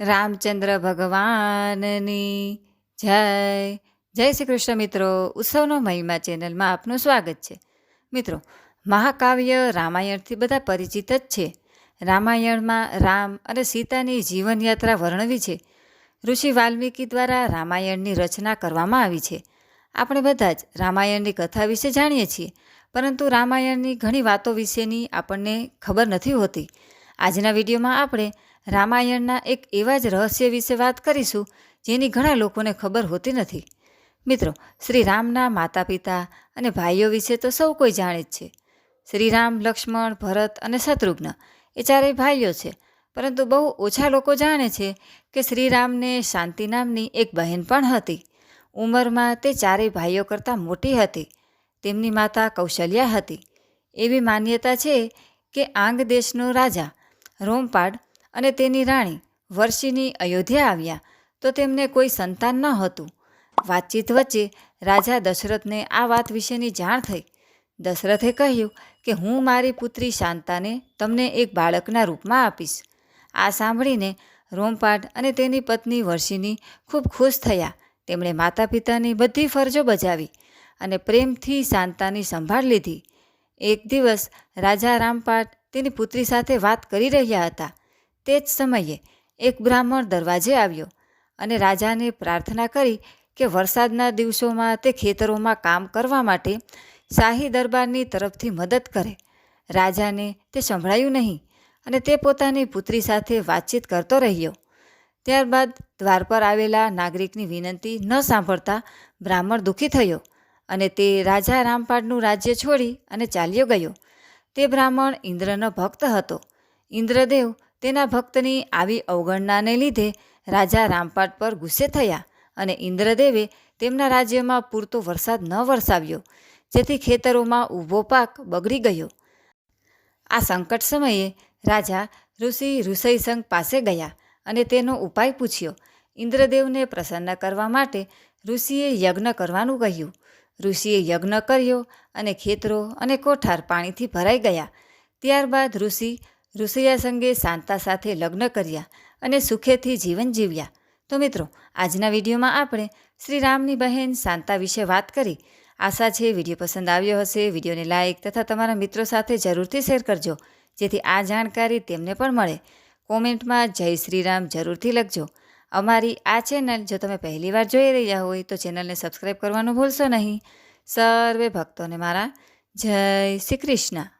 રામચંદ્ર ભગવાનની જય. જય શ્રી કૃષ્ણ મિત્રો, ઉત્સવનો મહિમા ચેનલમાં આપનું સ્વાગત છે. મિત્રો, મહાકાવ્ય રામાયણથી બધા પરિચિત જ છે. રામાયણમાં રામ અને સીતાની જીવનયાત્રા વર્ણવી છે. ઋષિ વાલ્મીકી દ્વારા રામાયણની રચના કરવામાં આવી છે. આપણે બધા જ રામાયણની કથા વિશે જાણીએ છીએ, પરંતુ રામાયણની ઘણી વાતો વિશેની આપણને ખબર નથી હોતી. આજના વિડીયોમાં આપણે રામાયણના એક એવા જ રહસ્ય વિશે વાત કરીશું, જેની ઘણા લોકોને ખબર હોતી નથી. મિત્રો શ્રી રામના માતા પિતા અને ભાઈઓ વિશે તો સૌ કોઈ જાણે જ છે. શ્રી રામ લક્ષ્મણ, ભરત અને શત્રુઘ્ન એ ચારેય ભાઈઓ છે, પરંતુ બહુ ઓછા લોકો જાણે છે કે શ્રીરામને શાંતિ નામની એક બહેન પણ હતી. ઉંમરમાં તે ચારેય ભાઈઓ કરતાં મોટી હતી. તેમની માતા કૌશલ્યા હતી. એવી માન્યતા છે કે આંગ દેશનો રાજા રોમપાડ અને તેની રાણી વર્ષીની અયોધ્યા આવ્યા તો તેમને કોઈ સંતાન ન હતું. વાતચીત વચ્ચે રાજા દશરથને આ વાત વિશેની જાણ થઈ. દશરથે કહ્યું કે હું મારી પુત્રી શાંતાને તમને એક બાળકના રૂપમાં આપીશ. આ સાંભળીને રોમપાટ અને તેની પત્ની વર્ષીની ખૂબ ખુશ થયા. તેમણે માતા પિતાની બધી ફરજો બજાવી અને પ્રેમથી શાંતાની સંભાળ લીધી. એક દિવસ રાજા રામપાટ તેની પુત્રી સાથે વાત કરી રહ્યા હતા. તે જ સમયે એક બ્રાહ્મણ દરવાજે આવ્યો અને રાજાને પ્રાર્થના કરી કે વરસાદના દિવસોમાં તે ખેતરોમાં કામ કરવા માટે શાહી દરબારની તરફથી મદદ કરે. રાજાને તે સંભળાયું નહીં અને તે પોતાની પુત્રી સાથે વાતચીત કરતો રહ્યો. ત્યારબાદ દ્વાર પર આવેલા નાગરિકની વિનંતી ન સાંભળતા બ્રાહ્મણ દુઃખી થયો અને તે રાજા રામપાળનું રાજ્ય છોડી અને ચાલ્યો ગયો. તે બ્રાહ્મણ ઇન્દ્રનો ભક્ત હતો. ઇન્દ્રદેવ તેના ભક્તની આવી અવગણનાને લીધે રાજા રામપાટ પર ગુસ્સે થયા અને ઇન્દ્રદેવે તેમના રાજ્યમાં પૂરતો વરસાદ ન વરસાવ્યો, જેથી ખેતરોમાં ઊભો પાક બગડી ગયો. આ સંકટ સમયે રાજા ઋષિ ઋષયસંગ પાસે ગયા અને તેનો ઉપાય પૂછ્યો. ઇન્દ્રદેવને પ્રસન્ન કરવા માટે ઋષિએ યજ્ઞ કરવાનું કહ્યું. ઋષિએ યજ્ઞ કર્યો અને ખેતરો અને કોઠાર પાણીથી ભરાઈ ગયા. ત્યારબાદ ઋષિ ઋષિયા સંગે શાંતા સાથે લગ્ન કર્યા અને સુખેથી જીવન જીવ્યા. તો મિત્રો, આજના વિડીયોમાં આપણે શ્રી રામની બહેન શાંતા વિશે વાત કરી. આશા છે વીડિયો પસંદ આવ્યો હશે. વિડીયોને લાઇક તથા તમારા મિત્રો સાથે જરૂરથી શેર કરજો, જેથી આ જાણકારી તેમને પણ મળે. કોમેન્ટમાં જય શ્રી રામ જરૂરથી લખજો. અમારી આ ચેનલ જો તમે પહેલીવાર જોઈ રહ્યા હોય તો ચેનલને સબસ્ક્રાઈબ કરવાનું ભૂલશો નહીં. સર્વે ભક્તોને મારા જય શ્રી કૃષ્ણ.